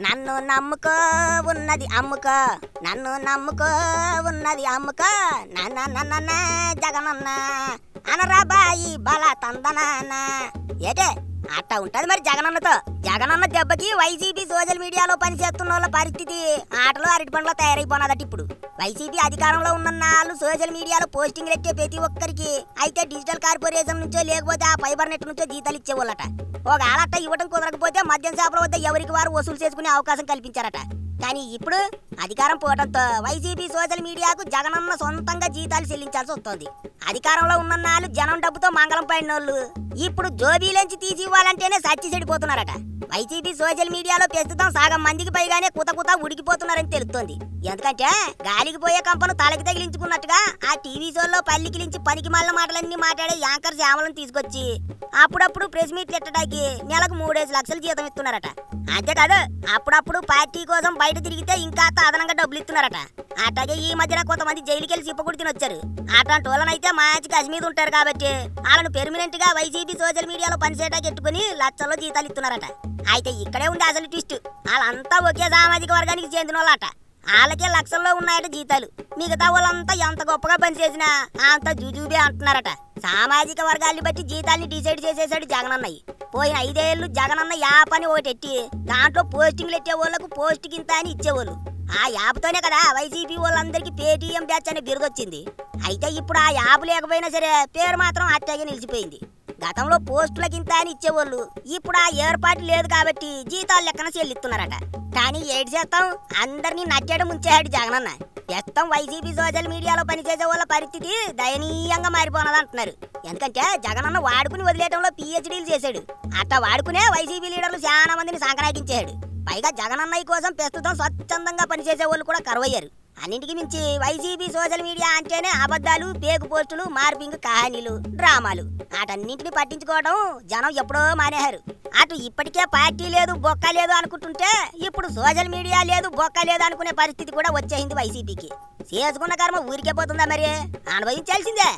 నన్ను నమ్ముకో ఉన్నది అమ్ముకో. నన్ను నమ్ముకో ఉన్నది అమ్ముకో. నన్న నన్న జగనన్న. అనరా బాయి బల తందనాన్న. ఏటే? అట్ట ఉంటది మరి జగనన్నతో. జగనన్న దెబ్బకి వైసీపీ సోషల్ మీడియాలో పనిచేస్తున్న వాళ్ళ పరిస్థితి ఆటలు అరటి పండ్ల తయారైపోయినదట ఇప్పుడు. వైసీపీ అధికారంలో ఉన్న వాళ్ళు సోషల్ మీడియాలో పోస్టింగ్ పెట్టే ప్రతి ఒక్కరికి. అయితే డిజిటల్ కార్పొరేషన్ నుంచో లేకపోతే ఆ ఫైబర్ నెట్ నుంచో జీతాలు ఇచ్చేవాళ్ళట. ఒక ఆలట్ట ఇవ్వడం కుదరకపోతే మద్యం చేపల వద్ద ఎవరికి వారు వసూలు చేసుకునే అవకాశం కల్పించారట. కానీ ఇప్పుడు అధికారం పోవడంతో వైసీపీ సోషల్ మీడియాకు జగనన్న సొంతంగా జీతాలు చెల్లించాల్సి వస్తోంది. అధికారంలో ఉన్న నాళ్ళు జనం డబ్బుతో మంగళం పడిన వాళ్ళు ఇప్పుడు జోబీలోంచి తీసి ఇవ్వాలంటేనే సచ్చి చెడిపోతున్నారట. వైసీపీ సోషల్ మీడియాలో ప్రస్తుతం సగం మందికి పైగానే కుత కుత ఉడికిపోతున్నారని తెలుస్తోంది. ఎందుకంటే గాలికి పోయే కంపను తలకి తగిలించుకున్నట్టుగా ఆ టీవీ షోల్లో పల్లికిలించి పనికి మళ్ళ మాటలన్నీ మాట్లాడే యాంకర్ శ్యామలను తీసుకొచ్చి అప్పుడప్పుడు ప్రెస్ మీట్లు ఎట్టడానికి నెలకు మూడేసి లక్షలు జీతం ఇస్తున్నారట. అంతేకాదు అప్పుడప్పుడు పార్టీ కోసం బయట తిరిగితే ఇంకా అదనంగా డబ్బులు ఇస్తున్నారట. అట్లాగే ఈ మధ్యన కొంతమంది జైలుకి వెళ్ళి సిప్పకుడి తినొచ్చారు. అట్లాంటి వాళ్ళనైతే మంచి కశ్మీర్ మీద ఉంటారు కాబట్టి వాళ్ళను పెర్మినెంట్గా వైసీపీ సోషల్ మీడియాలో పనిచేయడానికి ఎట్టుకుని లక్షల్లో జీతాలు ఇస్తున్నారట. అయితే ఇక్కడే ఉంది అసలు ట్విస్ట్ వాళ్ళంతా ఒకే సామాజిక వర్గానికి చెందిన వాళ్ళట వాళ్ళకే లక్షల్లో ఉన్నాయట జీతాలు. మిగతా వాళ్ళంతా ఎంత గొప్పగా పనిచేసినా అంత జుజూబే అంటున్నారట. సామాజిక వర్గాల్ని బట్టి జీతాల్ని డిసైడ్ చేసేసాడు జగనన్నయ్య. పోయిన ఐదేళ్ళు జగనన్న యాప్ అని ఒకటి ఎట్టి దాంట్లో పోస్టింగ్లు ఎట్టే వాళ్ళకు పోస్ట్ కింత అని ఇచ్చేవాళ్ళు. ఆ యాప్తోనే కదా వైసీపీ వాళ్ళందరికీ పేటీఎం బ్యాచ్ అనే బిరుదొచ్చింది. అయితే ఇప్పుడు ఆ యాప్ లేకపోయినా సరే పేరు మాత్రం అట్టాగే నిలిచిపోయింది. గతంలో పోస్టుల కింత అని ఇచ్చేవాళ్ళు ఇప్పుడు ఆ ఏర్పాటు లేదు కాబట్టి జీతాలు లెక్కన చెల్లిస్తున్నారట. కానీ ఏడు శాతం అందరినీ నచ్చడం ఉంచాడు జగనన్న. ప్రస్తుతం వైసీపీ సోషల్ మీడియాలో పనిచేసే వాళ్ళ పరిస్థితి దయనీయంగా మారిపోనది అంటున్నారు ఎందుకంటే జగనన్న వాడుకుని వదిలేయడంలో పిహెచ్డీలు చేశాడు. అట్లా వాడుకునే వైసీపీ లీడర్లు చాలా మందిని సంకనాకించాడు పైగా జగనన్నయ్య కోసం ప్రస్తుతం స్వచ్ఛందంగా పనిచేసే వాళ్ళు కూడా కరువయ్యారు. అన్నింటికి మించి వైసీపీ సోషల్ మీడియా అంటేనే అబద్ధాలు పేగు పోస్టులు మార్పింగ్ కహానీలు డ్రామాలు. వాటన్నింటిని పట్టించుకోవడం జనం ఎప్పుడో మానేశారు. అటు ఇప్పటికే పార్టీ లేదు బొక్క లేదు అనుకుంటుంటే ఇప్పుడు సోషల్ మీడియా లేదు బొక్క లేదు అనుకునే పరిస్థితి కూడా వచ్చేసింది వైసీపీకి. చేసుకున్న కర్మ ఊరికే పోతుందా మరి? అనుభవించాల్సిందే.